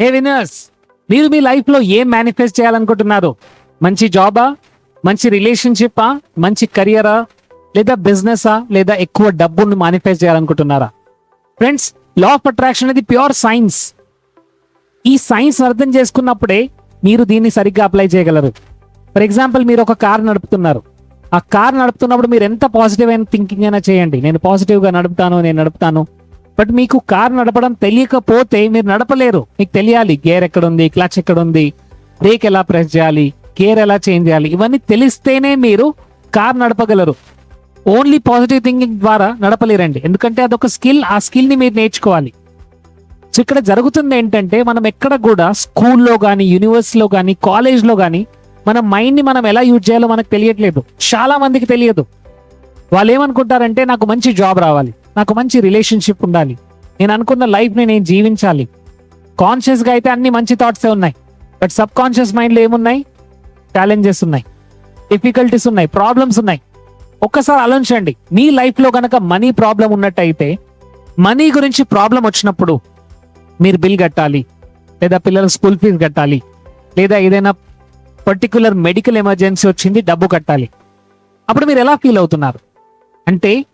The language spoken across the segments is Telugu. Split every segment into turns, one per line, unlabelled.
హే వినర్స్ మీరు మీ లైఫ్లో ఏం మేనిఫెస్ట్ చేయాలనుకుంటున్నారు? మంచి జాబా? మంచి రిలేషన్షిప్పా మంచి కెరియరా లేదా బిజినెసా లేదా ఎక్కువ డబ్బును మేనిఫెస్ట్ చేయాలనుకుంటున్నారా? ఫ్రెండ్స్ లా ఆఫ్ అట్రాక్షన్ అనేది ప్యూర్ సైన్స్ ఈ సైన్స్ అర్థం చేసుకున్నప్పుడే మీరు దీన్ని సరిగ్గా అప్లై చేయగలరు. ఫర్ ఎగ్జాంపుల్ మీరు ఒక కార్ నడుపుతున్నారు. ఆ కార్ నడుపుతున్నప్పుడు మీరు ఎంత పాజిటివ్ అయిన థింకింగ్ అయినా చేయండి. నేను పాజిటివ్గా నడుపుతాను నేను నడుపుతాను. బట్ మీకు కార్ నడపడం తెలియకపోతే మీరు నడపలేరు. మీకు తెలియాలి గేర్ ఎక్కడ ఉంది క్లచ్ ఎక్కడ ఉంది బ్రేక్ ఎలా ప్రెస్ చేయాలి గేర్ ఎలా చేంజ్ చేయాలి ఇవన్నీ తెలిస్తేనే మీరు కార్ నడపగలరు. ఓన్లీ పాజిటివ్ థింకింగ్ ద్వారా నడపలేరండి. ఎందుకంటే అదొక స్కిల్ ఆ స్కిల్ని మీరు నేర్చుకోవాలి. సో ఇక్కడ జరుగుతుంది ఏంటంటే మనం ఎక్కడ కూడా స్కూల్లో కానీ యూనివర్సిటీలో కానీ కాలేజ్లో కానీ మన మైండ్ని మనం ఎలా యూజ్ చేయాలో మనకు తెలియట్లేదు. చాలా మందికి తెలియదు. వాళ్ళు ఏమనుకుంటారంటే నాకు మంచి జాబ్ రావాలి. నాకు మంచి రిలేషన్షిప్ ఉండాలి. నేను అనుకున్న లైఫ్ని నేను జీవించాలి. కాన్షియస్గా అయితే అన్ని మంచి థాట్సే ఉన్నాయి. బట్ సబ్ కాన్షియస్ మైండ్లో ఏమున్నాయి? ఛాలెంజెస్ ఉన్నాయి. డిఫికల్టీస్ ఉన్నాయి. ప్రాబ్లమ్స్ ఉన్నాయి. ఒక్కసారి ఆలోచించండి. మీ లైఫ్లో కనుక మనీ ప్రాబ్లం ఉన్నట్టయితే మనీ గురించి ప్రాబ్లం వచ్చినప్పుడు మీరు బిల్ కట్టాలి. లేదా పిల్లల స్కూల్ ఫీజు కట్టాలి. లేదా ఏదైనా పర్టికులర్ మెడికల్ ఎమర్జెన్సీ వచ్చింది డబ్బు కట్టాలి. అప్పుడు మీరు ఎలా ఫీల్ అవుతున్నారు? అంటే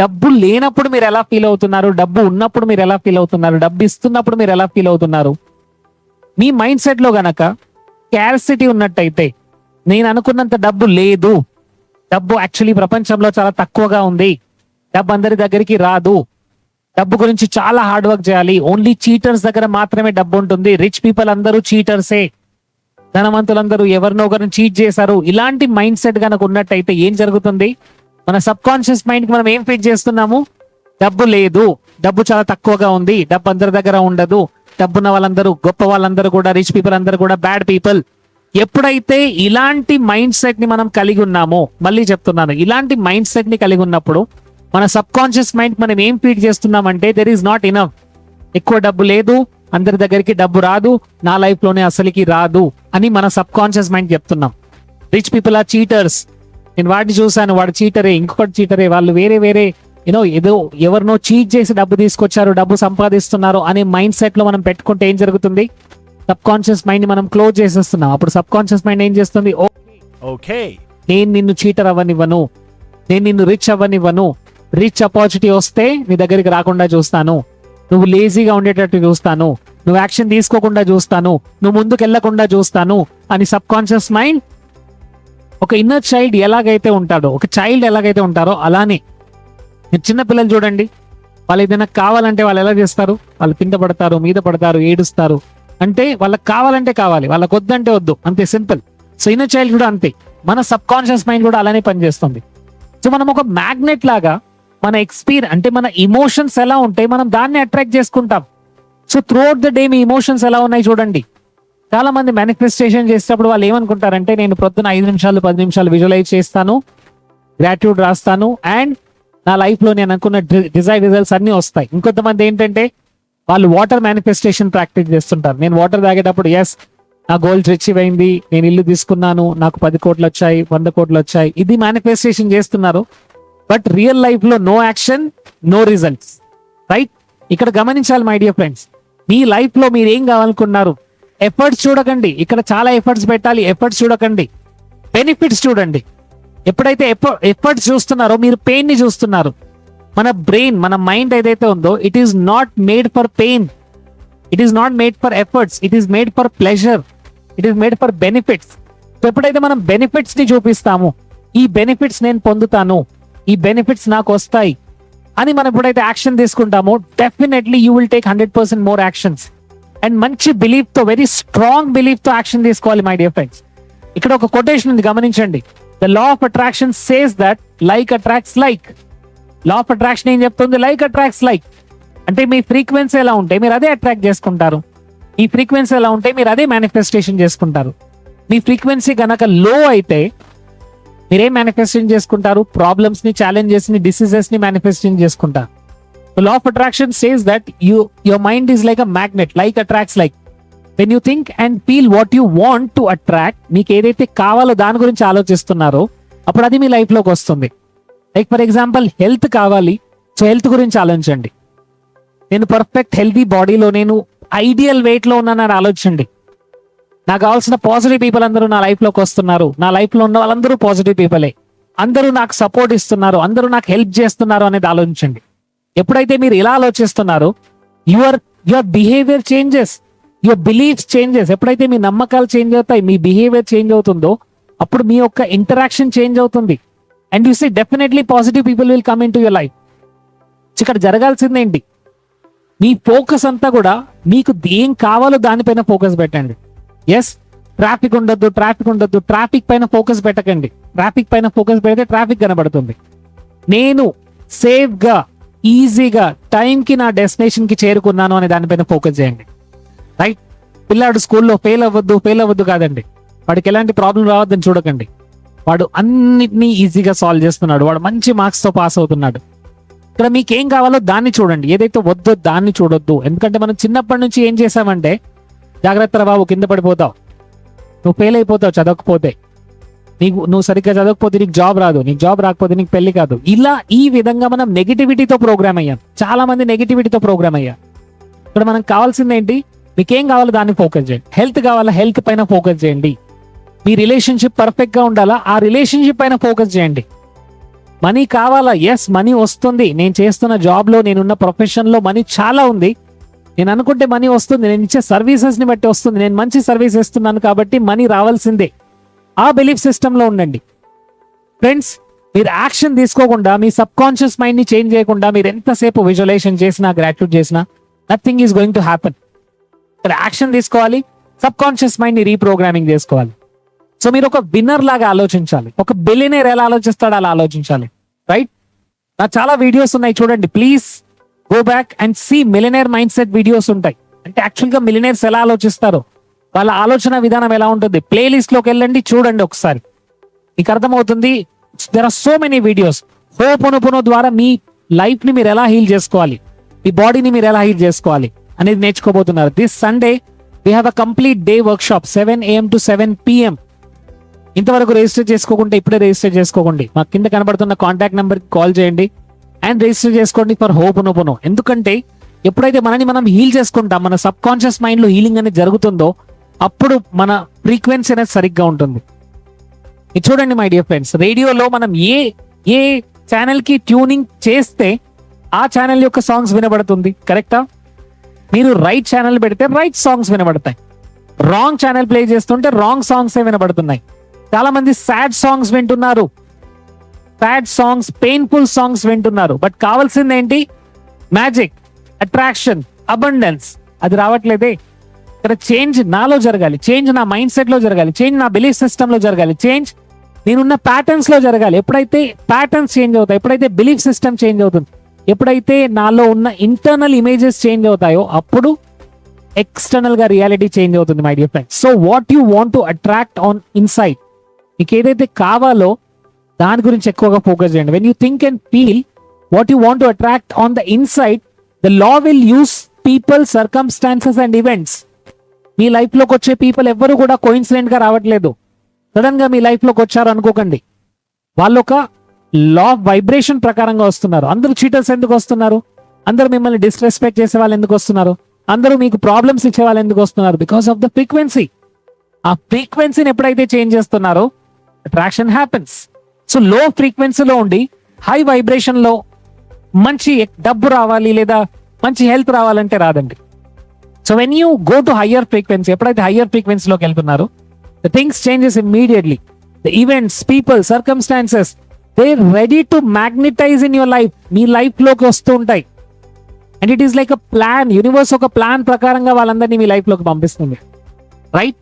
డబ్బు లేనప్పుడు మీరు ఎలా ఫీల్ అవుతున్నారు? డబ్బు ఉన్నప్పుడు మీరు ఎలా ఫీల్ అవుతున్నారు? డబ్బు ఇస్తున్నప్పుడు మీరు ఎలా ఫీల్ అవుతున్నారు? మీ మైండ్ సెట్లో గనక క్యారసిటీ ఉన్నట్టయితే నేను అనుకున్నంత డబ్బు లేదు. డబ్బు యాక్చువల్లీ ప్రపంచంలో చాలా తక్కువగా ఉంది. డబ్బు అందరి దగ్గరికి రాదు. డబ్బు గురించి చాలా హార్డ్ వర్క్ చేయాలి. ఓన్లీ చీటర్స్ దగ్గర మాత్రమే డబ్బు ఉంటుంది. రిచ్ పీపుల్ అందరూ చీటర్సే ధనవంతులందరూ ఎవరినో ఒకరిని చీట్ చేశారు. ఇలాంటి మైండ్ సెట్ కనుక ఉన్నట్టయితే ఏం జరుగుతుంది? మన సబ్ కాన్షియస్ మైండ్కి మనం ఏం ఫీడ్ చేస్తున్నాము? డబ్బు లేదు. డబ్బు చాలా తక్కువగా ఉంది. డబ్బు అందరి దగ్గర ఉండదు. డబ్బున్న వాళ్ళందరూ గొప్ప వాళ్ళందరూ కూడా రిచ్ పీపుల్ అందరూ కూడా బ్యాడ్ పీపుల్ ఎప్పుడైతే ఇలాంటి మైండ్ సెట్ని మనం కలిగి ఉన్నామో మళ్ళీ చెప్తున్నాను ఇలాంటి మైండ్ సెట్ని కలిగి ఉన్నప్పుడు మన సబ్ కాన్షియస్ మైండ్ మనం ఏం ఫీడ్ చేస్తున్నామంటే దెర్ ఈస్ నాట్ ఇనఫ్ ఎక్కువ డబ్బు లేదు. అందరి దగ్గరికి డబ్బు రాదు. నా లైఫ్లోనే అసలుకి రాదు అని మన సబ్ కాన్షియస్ మైండ్ చెప్తున్నాం. రిచ్ పీపుల్ ఆర్ చీటర్స్ నేను వాడిని చూశాను వాడు చీటరే ఇంకొకటి చీటరే వాళ్ళు వేరే వేరే యూనో ఏదో ఎవరినో చీట్ చేసి డబ్బు తీసుకొచ్చారు డబ్బు సంపాదిస్తున్నారు అనే మైండ్ సెట్లో మనం పెట్టుకుంటే ఏం జరుగుతుంది? సబ్ కాన్షియస్ మైండ్ మనం క్లోజ్ చేసేస్తున్నాం. అప్పుడు సబ్ కాన్షియస్ మైండ్ ఏం చేస్తుంది? ఓ
Okay.
నేను నిన్ను చీటర్ అవ్వనివ్వను. నేను నిన్ను రిచ్ అవ్వనివ్వను. రిచ్ అపార్చునిటీ వస్తే నీ దగ్గరికి రాకుండా చూస్తాను. నువ్వు లేజీగా ఉండేటట్టు చూస్తాను. నువ్వు యాక్షన్ తీసుకోకుండా చూస్తాను. నువ్వు ముందుకు వెళ్ళకుండా చూస్తాను. అని సబ్ కాన్షియస్ మైండ్ ఒక ఇన్నర్ చైల్డ్ ఎలాగైతే ఉంటాడో ఒక చైల్డ్ ఎలాగైతే ఉంటారో అలానే. మీరు చిన్న పిల్లలు చూడండి. వాళ్ళు ఏదైనా కావాలంటే వాళ్ళు ఎలా చేస్తారు? వాళ్ళు కింద పడతారు మీద పడతారు ఏడుస్తారు. అంటే వాళ్ళకి కావాలంటే కావాలి వాళ్ళకి వద్దంటే వద్దు. అంతే సింపుల్. సో ఇన్నర్ చైల్డ్ కూడా అంతే. మన సబ్ కాన్షియస్ మైండ్ కూడా అలానే పనిచేస్తుంది. సో మనం ఒక మ్యాగ్నెట్ లాగా మన ఎక్స్పీరియన్స్ అంటే మన ఇమోషన్స్ ఎలా ఉంటాయి మనం దాన్ని అట్రాక్ట్ చేసుకుంటాం. సో త్రూఅవుట్ ద డే మీ ఇమోషన్స్ ఎలా ఉన్నాయి చూడండి. చాలా మంది మేనిఫెస్టేషన్ చేసేటప్పుడు వాళ్ళు ఏమనుకుంటారంటే నేను ప్రొద్దున ఐదు నిమిషాలు పది నిమిషాలు విజువలైజ్ చేస్తాను గ్రాట్యూడ్ రాస్తాను అండ్ నా లైఫ్లో నేను అనుకున్న డిజైర్ రిజల్ట్స్ అన్నీ వస్తాయి. ఇంకొంతమంది ఏంటంటే వాళ్ళు వాటర్ మేనిఫెస్టేషన్ ప్రాక్టీస్ చేస్తుంటారు. నేను వాటర్ తాగేటప్పుడు ఎస్ నా గోల్డ్ రిచీవ్ అయింది నేను ఇల్లు తీసుకున్నాను నాకు పది కోట్లు వచ్చాయి వంద కోట్లు వచ్చాయి. ఇది మేనిఫెస్టేషన్ చేస్తున్నారు. బట్ రియల్ లైఫ్లో no action no results right ఇక్కడ గమనించాలి మై డియర్ ఫ్రెండ్స్ మీ లైఫ్లో మీరు ఏం కావాలనుకున్నారు? ఎఫర్ట్స్ చూడకండి. ఇక్కడ చాలా ఎఫర్ట్స్ పెట్టాలి. ఎఫర్ట్స్ చూడకండి. బెనిఫిట్స్ చూడండి. ఎప్పుడైతే ఎఫర్ట్స్ చూస్తున్నారో మీరు పెయిన్ని చూస్తున్నారు. మన బ్రెయిన్ మన మైండ్ ఏదైతే ఉందో it is not made for pain it is not made for efforts it is made for pleasure it is made for benefits ఎప్పుడైతే మనం బెనిఫిట్స్ని చూపిస్తాము ఈ బెనిఫిట్స్ నేను పొందుతాను. ఈ బెనిఫిట్స్ నాకు వస్తాయి. అని మనం ఎప్పుడైతే యాక్షన్ తీసుకుంటామో definitely you will take hundred percent more actions and మంచి బిలీఫ్తో వెరీ స్ట్రాంగ్ బిలీఫ్తో యాక్షన్ తీసుకోవాలి మై డియర్ ఫ్రెండ్స్ ఇక్కడ ఒక కొటేషన్ ఉంది గమనించండి. The law of attraction says that like attracts like law of attraction ఏం చెప్తుంది? లైక్ అట్రాక్ట్స్ లైక్ అంటే మీ ఫ్రీక్వెన్సీ ఎలా ఉంటే మీరు అదే అట్రాక్ట్ చేసుకుంటారు. మీ ఫ్రీక్వెన్సీ ఎలా ఉంటే మీరు అదే మేనిఫెస్టేషన్ చేసుకుంటారు. మీ ఫ్రీక్వెన్సీ గనక లో అయితే మీరేం మేనిఫెస్టేషన్ చేసుకుంటారు? ప్రాబ్లమ్స్ని ఛాలెంజెస్ని డిసీజెస్ని మేనిఫెస్టేషన్ చేసుకుంటారు. The law of attraction says that you your mind is like a magnet like attracts like when you think and feel what you want to attract మీకు ఏదైతే కావాలో దాని గురించి ఆలోచిస్తున్నారో అప్పుడు అది మీ లైఫ్లోకి వస్తుంది. లైక్ ఫర్ ఎగ్జాంపుల్ హెల్త్ కావాలి. సో హెల్త్ గురించి ఆలోచించండి. నేను పర్ఫెక్ట్ హెల్తీ బాడీలో నేను ఐడియల్ వెయిట్లో ఉన్నానని ఆలోచించండి. నాకు కావాల్సిన పాజిటివ్ పీపుల్ అందరూ నా లైఫ్లోకి వస్తున్నారు. నా లైఫ్లో ఉన్న వాళ్ళందరూ పాజిటివ్ పీపులే అందరూ నాకు సపోర్ట్ ఇస్తున్నారు. అందరూ నాకు హెల్ప్ చేస్తున్నారు అనేది ఆలోచించండి. ఎప్పుడైతే మీరు ఇలా ఆలోచిస్తున్నారో your your behaviour changes your beliefs changes ఎప్పుడైతే మీ నమ్మకాలు చేంజ్ అవుతాయి మీ బిహేవియర్ చేంజ్ అవుతుందో అప్పుడు మీ యొక్క ఇంటరాక్షన్ చేంజ్ అవుతుంది. And you see definitely positive people will come into your life. ఇక్కడ జరగాల్సింది ఏంటి? మీ ఫోకస్ అంతా కూడా మీకు ఏం కావాలో దానిపైన ఫోకస్ పెట్టండి. ఎస్ ట్రాఫిక్ ఉండొద్దు ట్రాఫిక్ ఉండొద్దు ట్రాఫిక్ పైన ఫోకస్ పెట్టకండి. ట్రాఫిక్ పైన ఫోకస్ పెడితే ట్రాఫిక్ కనబడుతుంది. నేను సేఫ్గా ఈజీగా టైంకి నా డెస్టినేషన్కి చేరుకున్నాను అనే దానిపైన ఫోకస్ చేయండి. రైట్ పిల్లాడు స్కూల్లో ఫెయిల్ అవ్వద్దు ఫెయిల్ అవ్వద్దు కాదండి. వాడికి ఎలాంటి ప్రాబ్లం రావద్దని చూడకండి. వాడు అన్నిటినీ ఈజీగా సాల్వ్ చేస్తున్నాడు. వాడు మంచి మార్క్స్తో పాస్ అవుతున్నాడు. ఇక్కడ మీకు ఏం కావాలో దాన్ని చూడండి. ఏదైతే వద్దో దాన్ని చూడొద్దు. ఎందుకంటే మనం చిన్నప్పటి నుంచి ఏం చేసామంటే జాగ్రత్త బాబు కింద పడిపోతావు. నువ్వు ఫెయిల్ అయిపోతావు చదవకపోతే. నీకు నువ్వు సరిగ్గా చదవకపోతే నీకు జాబ్ రాదు. నీకు జాబ్ రాకపోతే నీకు పెళ్ళి కాదు. ఇలా ఈ విధంగా మనం నెగిటివిటీతో ప్రోగ్రామ్ అయ్యాం. చాలా మంది నెగిటివిటీతో ప్రోగ్రామ్ అయ్యాం ఇక్కడ మనకు కావాల్సింది ఏంటి? మీకేం కావాలో దాన్ని ఫోకస్ చేయండి. హెల్త్ కావాలా? హెల్త్ పైన ఫోకస్ చేయండి. మీ రిలేషన్షిప్ పర్ఫెక్ట్గా ఉండాలా? ఆ రిలేషన్షిప్ పైన ఫోకస్ చేయండి. మనీ కావాలా? ఎస్ మనీ వస్తుంది. నేను చేస్తున్న జాబ్లో నేనున్న ప్రొఫెషన్లో మనీ చాలా ఉంది. నేను అనుకుంటే మనీ వస్తుంది. నేను ఇచ్చే సర్వీసెస్ని బట్టి వస్తుంది. నేను మంచి సర్వీస్ ఇస్తున్నాను కాబట్టి మనీ రావాల్సిందే. ఆ బిలీఫ్ సిస్టంలో ఉండండి. ఫ్రెండ్స్ మీరు యాక్షన్ తీసుకోకుండా మీ సబ్ కాన్షియస్ మైండ్ని చేంజ్ చేయకుండా మీరు ఎంతసేపు విజువలైజేషన్ చేసినా గ్రాట్యూడ్ చేసినా nothing is going to happen ఇక్కడ యాక్షన్ తీసుకోవాలి సబ్ కాన్షియస్ మైండ్ని రీప్రోగ్రామింగ్ చేసుకోవాలి. సో మీరు ఒక విన్నర్ లాగా ఆలోచించాలి. ఒక బిలినేర్ ఎలా ఆలోచిస్తాడో అలా ఆలోచించాలి. రైట్ నా చాలా వీడియోస్ ఉన్నాయి చూడండి. Please go back and see millionaire mindset videos ఉంటాయి. అంటే యాక్చువల్గా మిలినేర్స్ ఎలా ఆలోచిస్తారో. వాళ్ళ ఆలోచన విధానం ఎలా ఉంటుంది? ప్లేలిస్ట్లోకి వెళ్ళండి చూడండి ఒకసారి. మీకు అర్థమవుతుంది? There are so many videos hooponopono ద్వారా మీ లైఫ్ని మీరు ఎలా హీల్ చేసుకోవాలి? మీ బాడీని మీరు ఎలా హీల్ చేసుకోవాలి? అనేది నేర్చుకోబోతున్నారు. This Sunday we have a complete day workshop seven AM to seven PM ఇంతవరకు రిజిస్టర్ చేసుకోకుంటే ఇప్పుడే రిజిస్టర్ చేసుకోకండి. మా కింద కనబడుతున్న కాంటాక్ట్ నెంబర్కి కాల్ చేయండి. అండ్ రిజిస్టర్ చేసుకోండి ఫర్ హోప్ నోపును ఎందుకంటే ఎప్పుడైతే మనని మనం హీల్ చేసుకుంటాం మన సబ్ కాన్షియస్ మైండ్లో హీలింగ్ అనేది జరుగుతుందో అప్పుడు మన ఫ్రీక్వెన్సీ అనేది సరిగ్గా ఉంటుంది. ఇది చూడండి మై డియర్ ఫ్రెండ్స్ రేడియోలో మనం ఏ ఏ ఛానల్కి ట్యూనింగ్ చేస్తే ఆ ఛానల్ యొక్క సాంగ్స్ వినబడుతుంది కరెక్టా మీరు రైట్ ఛానల్ పెడితే రైట్ సాంగ్స్ వినబడతాయి. రాంగ్ ఛానల్ ప్లే చేస్తుంటే రాంగ్ సాంగ్సే వినబడుతున్నాయి. చాలా మంది సాడ్ సాంగ్స్ వింటున్నారు. సాడ్ సాంగ్స్ పెయిన్ఫుల్ సాంగ్స్ వింటున్నారు. బట్ కావాల్సింది ఏంటి మ్యాజిక్ అట్రాక్షన్ అబండెన్స్ అది రావట్లేదే. ఇక్కడ చేంజ్ నాలో జరగాలి. చేంజ్ నా మైండ్ సెట్లో జరగాలి. చేంజ్ నా బిలీఫ్ సిస్టమ్లో జరగాలి. చేంజ్ నేనున్న ప్యాటర్న్స్లో జరగాలి. ఎప్పుడైతే ప్యాటర్న్స్ చేంజ్ అవుతాయి ఎప్పుడైతే బిలీఫ్ సిస్టమ్ చేంజ్ అవుతుంది ఎప్పుడైతే నాలో ఉన్న ఇంటర్నల్ ఇమేజెస్ చేంజ్ అవుతాయో అప్పుడు ఎక్స్టర్నల్గా రియాలిటీ చేంజ్ అవుతుంది my dear friend so what you want to attract on inside మీకు ఏదైతే కావాలో దాని గురించి ఎక్కువగా ఫోకస్ చేయండి. When you think and feel what you want to attract on the inside the law will use people circumstances and events మీ లైఫ్లోకి వచ్చే పీపుల్ ఎవ్వరు కూడా కోయిన్సిడెంట్గా రావట్లేదు. సడన్గా మీ లైఫ్లోకి వచ్చారు అనుకోకండి. వాళ్ళు ఒక లా ఆఫ్ వైబ్రేషన్ ప్రకారంగా వస్తున్నారు. అందరూ చీటర్స్ ఎందుకు వస్తున్నారు? అందరూ మిమ్మల్ని డిస్రెస్పెక్ట్ చేసే వాళ్ళు ఎందుకు వస్తున్నారు? అందరూ మీకు ప్రాబ్లమ్స్ ఇచ్చే వాళ్ళు ఎందుకు వస్తున్నారు? బికాస్ ఆఫ్ ద ఫ్రీక్వెన్సీ ఆ ఫ్రీక్వెన్సీని ఎప్పుడైతే చేంజ్ చేస్తున్నారో అట్రాక్షన్ హ్యాపెన్స్ సో లో ఫ్రీక్వెన్సీలో ఉండి హై వైబ్రేషన్లో మంచి డబ్బు రావాలి లేదా మంచి హెల్త్ రావాలంటే రాదండి. So when you go to higher frequency ఎప్పుడైతే హయ్యర్ ఫ్రీక్వెన్సీలోకి వెళ్తున్నారు the things changes immediately the events people circumstances they ready to magnetise in your life మీ లైఫ్లోకి వస్తూ ఉంటాయి. And it is like a plan universe ఒక ప్లాన్ ప్రకారంగా వాళ్ళందరినీ మీ లైఫ్లోకి పంపిస్తుంది. రైట్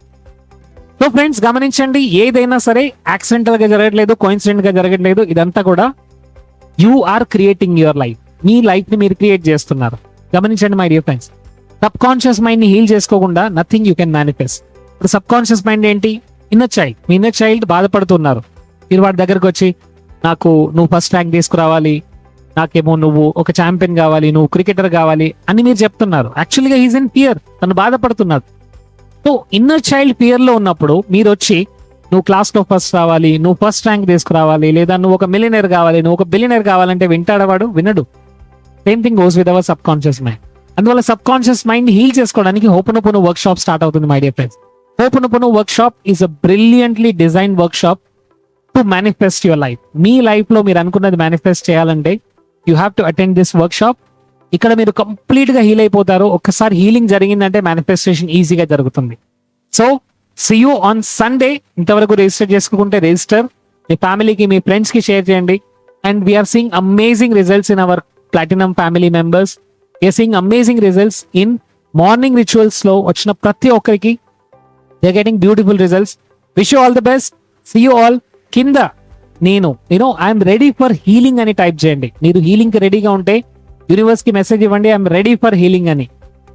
సో ఫ్రెండ్స్ గమనించండి ఏదైనా సరే యాక్సిడెంటల్గా జరగట్లేదు కోయిన్సిడెంట్గా జరగట్లేదు ఇదంతా కూడా you are creating your life మీ లైఫ్ని మీరు క్రియేట్ చేస్తున్నారు. గమనించండి my dear friends subconscious మైండ్ని హీల్ చేసుకోకుండా నథింగ్ యూ కెన్ మేనిఫెస్ట్ ఇప్పుడు సబ్ కాన్షియస్ మైండ్ ఏంటి? ఇన్నర్ చైల్డ్ మీ ఇన్నర్ చైల్డ్ బాధపడుతున్నారు. మీరు వాడి దగ్గరకు వచ్చి నాకు నువ్వు ఫస్ట్ ర్యాంక్ తీసుకురావాలి. నాకేమో నువ్వు ఒక ఛాంపియన్ కావాలి. నువ్వు క్రికెటర్ కావాలి. అని మీరు చెప్తున్నారు. యాక్చువల్గా ఈజ్ ఇన్ ఫియర్ తను బాధపడుతున్నాడు సో ఇన్నర్ చైల్డ్ పియర్లో ఉన్నప్పుడు మీరు వచ్చి నువ్వు క్లాస్లో ఫస్ట్ రావాలి. నువ్వు ఫస్ట్ ర్యాంక్ తీసుకురావాలి. లేదా నువ్వు ఒక మిలినర్ కావాలి. నువ్వు ఒక బిలినర్ కావాలంటే వింటాడవాడు? వినడు. Same thing goes with our subconscious mind అందువల్ల సబ్ కాన్షియస్ మైండ్ హీల్ చేసుకోవడానికి హోపనోపోనో వర్క్ షాప్ స్టార్ట్ అవుతుంది my dear friends hooponopono workshop is a brilliantly design workshop to manifest your life మీ లైఫ్లో మీరు అనుకున్నది మేనిఫెస్ట్ చేయాలంటే you have to attend this workshop ఇక్కడ మీరు కంప్లీట్గా హీల్ అయిపోతారు. ఒక్కసారి హీలింగ్ జరిగిందంటే మేనిఫెస్టేషన్ ఈజీగా జరుగుతుంది. So see you on Sunday ఇంతవరకు రిజిస్టర్ చేసుకుంటే రిజిస్టర్ మీ ఫ్యామిలీకి మీ ఫ్రెండ్స్కి షేర్ చేయండి. And we're seeing amazing results in our platinum family members we're seeing amazing results in morning రిచువల్స్లో వచ్చిన ప్రతి ఒక్కరికి. They getting beautiful results wish all the best see you all కింద నేను you know I'm ready for healing అని టైప్ చేయండి. మీరు హీలింగ్కి రెడీగా ఉంటే యూనివర్స్కి మెసేజ్ ఇవ్వండి ఐఎమ్ రెడీ ఫర్ హీలింగ్ అని.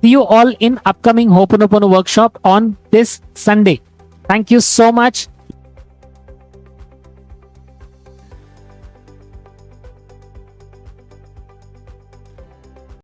See you all in upcoming hooponopono workshop on this Sunday thank you so much